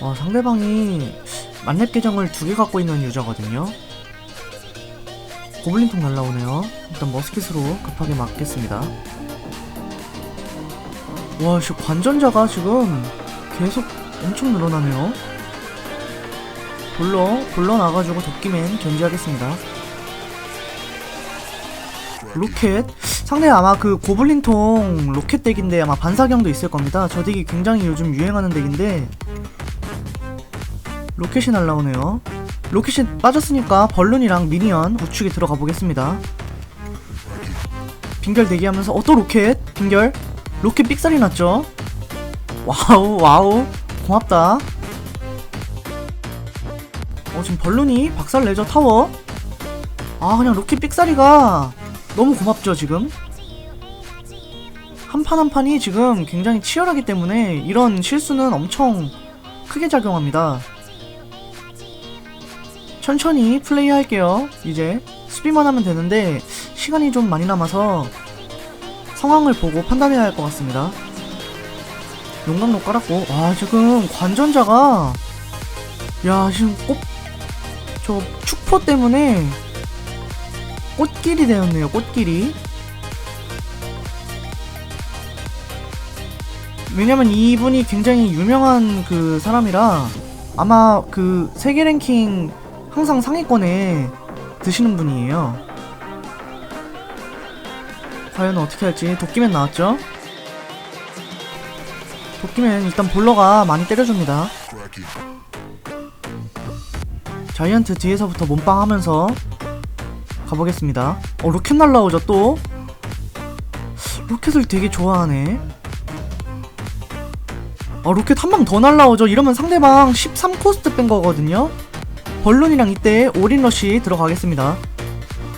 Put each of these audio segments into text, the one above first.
와 상대방이 만렙 계정을 두 개 갖고 있는 유저거든요. 고블린통 날라오네요. 일단 머스킷으로 급하게 맞겠습니다. 와 씨, 관전자가 지금 계속 엄청 늘어나네요. 불러 불러 나가지고 도끼맨 견제하겠습니다. 로켓? 상대 아마 그 고블린통 로켓 덱인데 아마 반사경도 있을 겁니다. 저 덱이 굉장히 요즘 유행하는 덱인데 로켓이 날라오네요. 로켓이 빠졌으니까 벌룬이랑 미니언 우측에 들어가 보겠습니다. 빙결 대기하면서 어 또 로켓? 빙결? 로켓 삑살이 났죠? 와우 와우. 고맙다. 어 지금 벌룬이 박살 내죠 타워? 아 그냥 로켓 삑사리가 너무 고맙죠 지금? 한 판 한 판이 지금 굉장히 치열하기 때문에 이런 실수는 엄청 크게 작용합니다 천천히 플레이 할게요. 이제 수비만 하면 되는데 시간이 좀 많이 남아서 상황을 보고 판단해야 할 것 같습니다. 용광로 깔았고 와 지금 관전자가 야 지금 꼭저 축포 때문에 꽃길이 되었네요 꽃길이. 왜냐면 이분이 굉장히 유명한 그 사람이라 아마 그 세계 랭킹 항상 상위권에 드시는 분이에요 과연 어떻게 할지 도끼맨 나왔죠 도끼맨 일단 볼러가 많이 때려줍니다 자이언트 뒤에서부터 몸빵 하면서 가보겠습니다. 어, 로켓 날라오죠, 또? 로켓을 되게 좋아하네. 어, 로켓 한 방 더 날라오죠. 이러면 상대방 13코스트 뺀 거거든요. 벌룬이랑 이때 올인러시 들어가겠습니다.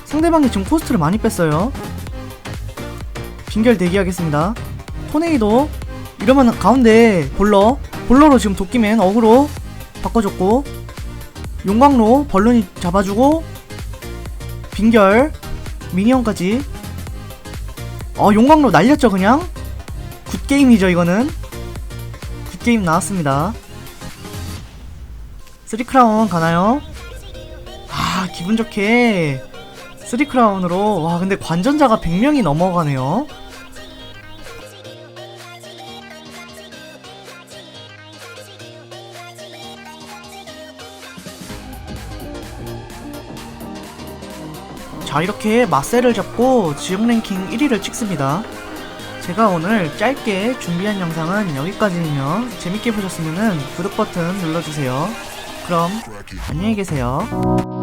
상대방이 지금 코스트를 많이 뺐어요. 빙결 대기하겠습니다. 토네이도 이러면 가운데 볼러 볼러로 지금 도끼맨 어그로 바꿔줬고 용광로 벌룬이 잡아주고 빙결 미니언까지 어 용광로 날렸죠 그냥 굿게임이죠 이거는 굿게임 나왔습니다 쓰리크라운 가나요? 아 기분 좋게. 쓰리크라운으로. 와 근데 관전자가 100명이 넘어가네요. 자 이렇게 마세를 잡고 지역 랭킹 1위를 찍습니다. 제가 오늘 짧게 준비한 영상은 여기까지이며 재밌게 보셨으면 구독 버튼 눌러주세요 그럼 안녕히 계세요